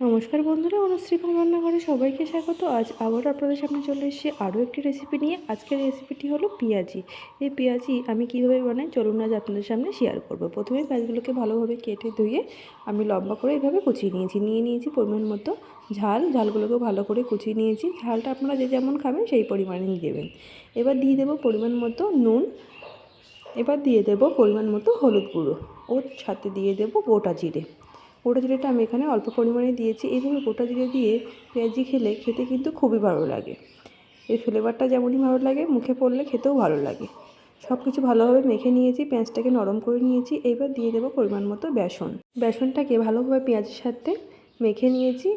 নমস্কার বন্ধুরা, অনুশ্রী রান্নাঘরে সবাইকে স্বাগত। আজ আবার আপনাদের সামনে চলে এসেছি আরও একটি রেসিপি নিয়ে। আজকের রেসিপিটি হলো পেঁয়াজি। এই পেঁয়াজি আমি কীভাবে বানাই চলুন আজ আপনাদের সামনে শেয়ার করব। প্রথমে পেঁয়াজগুলোকে ভালোভাবে কেটে ধুয়ে আমি লম্বা করে এইভাবে কুচিয়ে নিয়েছি। নিয়ে নিয়েছি পরিমাণ মতো ঝাল। ঝালগুলোকে ভালো করে কুচিয়ে নিয়েছি। ঝালটা আপনারা যে যেমন খাবেন সেই পরিমাণে দেবেন। এবার দিয়ে দেবো পরিমাণ মতো নুন। এবার দিয়ে দেবো পরিমাণ মতো হলুদ গুঁড়ো। ওর সাথে দিয়ে দেবো গোটা জিরে। গোটা জিরেটা আমি এখানে অল্প পরিমাণে দিয়েছি। এইভাবে গোটা জিরে দিয়ে পেঁয়াজি খেলে খেতে কিন্তু খুবই ভালো লাগে। এর ফ্লেভারটা যেমনই ভালো লাগে, মুখে পড়লে খেতেও ভালো লাগে। সব কিছু ভালোভাবে মেখে নিয়েছি, পেঁয়াজটাকে নরম করে নিয়েছি। এবার দিয়ে দেবো পরিমাণ মতো বেসন। বেসনটাকে ভালোভাবে পেঁয়াজের সাথে মেখে নিয়েছি।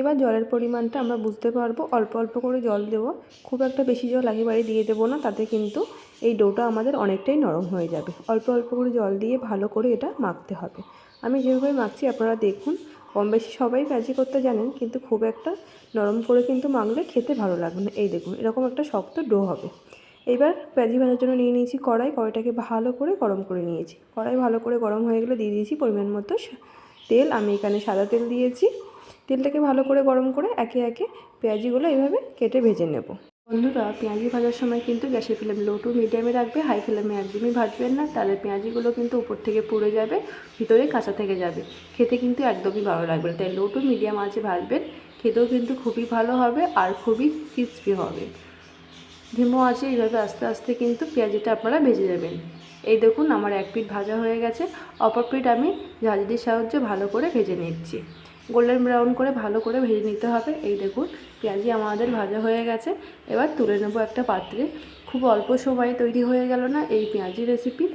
এবার জলের পরিমাণটা আমরা বুঝতে পারব। অল্প অল্প করে জল দেবো। খুব একটা বেশি জল একেবারে দিয়ে দেবো না, তাতে কিন্তু এই ডোটা আমাদের অনেকটাই নরম হয়ে যাবে। অল্প অল্প করে জল দিয়ে ভালো করে এটা মাখতে হবে। আমি যেভাবে মাখছি, আপনারা দেখুন। কম বেশি সবাই ভাজি করতে জানেন, কিন্তু খুব একটা নরম করে কিন্তু মাখলে খেতে ভালো লাগবে না। এই দেখুন, এরকম একটা শক্ত ডো হবে। এবার পেঁয়াজি ভাজার জন্য নিয়ে নিয়েছি কড়াই। কড়াইটাকে ভালো করে গরম করে নিয়েছি। কড়াই ভালো করে গরম হয়ে গেলে দিয়ে দিয়েছি পরিমাণ মতো তেল, আমি এখানে সাদা তেল দিয়েছি। তেলটাকে ভালো করে গরম করে একে একে পেঁয়াজিগুলো এভাবে কেটে ভেজে নেব। বন্ধুরা, পেঁয়াজি ভাজার সময় কিন্তু গ্যাসের ফ্লেম লো টু মিডিয়ামে রাখবে, হাই ফ্লেমে একদমই ভাজবেন না। তাহলে পেঁয়াজিগুলো কিন্তু উপর থেকে পুড়ে যাবে, ভিতরে কাঁচা থেকে যাবে। খেতে কিন্তু একদমই ভালো লাগবে তাই লো টু মিডিয়াম আছে ভাজবেন, খেতেও কিন্তু খুবই ভালো হবে আর খুবই ক্রিসপি হবে। ধিমো আছে, এইভাবে আস্তে আস্তে কিন্তু পেঁয়াজিটা আপনারা ভেজে যাবেন। এই দেখুন, আমার এক পিঠ ভাজা হয়ে গেছে। অপর পিঠ আমি ঝাঁঝরির সাহায্যে ভালো করে ভেজে নিচ্ছি। গোল্ডেন ব্রাউন করে ভালো করে ভেজে নিতে হবে। এই দেখুন, পেঁয়াজি আমাদের ভাজা হয়ে গেছে। এবার তুলে নেব একটা পাত্রে। খুব অল্প সময়ে তৈরি হয়ে গেল না এই পেঁয়াজি রেসিপি।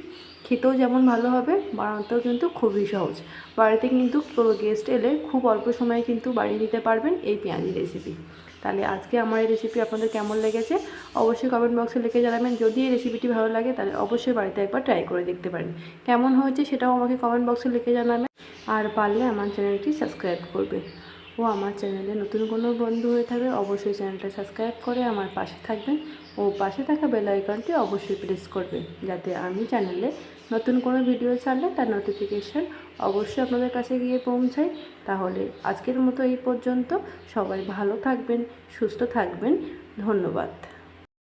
খেতেও যেমন ভালো হবে, বানাতেও কিন্তু খুবই সহজ। বাড়িতে কিন্তু কোনো গেস্ট এলে খুব অল্প সময়ে কিন্তু বানিয়ে দিতে পারবেন এই পেঁয়াজি রেসিপি। তাহলে আজকে আমার এই রেসিপি আপনাদের কেমন লেগেছে, অবশ্যই কমেন্ট বক্সে লিখে জানাবেন। যদি এই রেসিপিটি ভালো লাগে, তাহলে অবশ্যই বাড়িতে একবার ট্রাই করে দেখতে পারেন। কেমন হয়েছে সেটাও আমাকে কমেন্ট বক্সে লিখে জানাবেন। আর পারলে আমার চ্যানেলটি সাবস্ক্রাইব করবে ও আমার চ্যানেলে নতুন কোনো বন্ধু হয়ে থাকলে অবশ্যই চ্যানেলটা সাবস্ক্রাইব করে আমার পাশে থাকবেন ও পাশে থাকা বেল আইকনটি অবশ্যই প্রেস করবেন যাতে আমি চ্যানেলে নতুন কোনো ভিডিও ছাড়লে তার নোটিফিকেশান অবশ্যই আপনাদের কাছে গিয়ে পৌঁছায়। তাহলে আজকের মতো এই পর্যন্ত। সবাই ভালো থাকবেন, সুস্থ থাকবেন। ধন্যবাদ।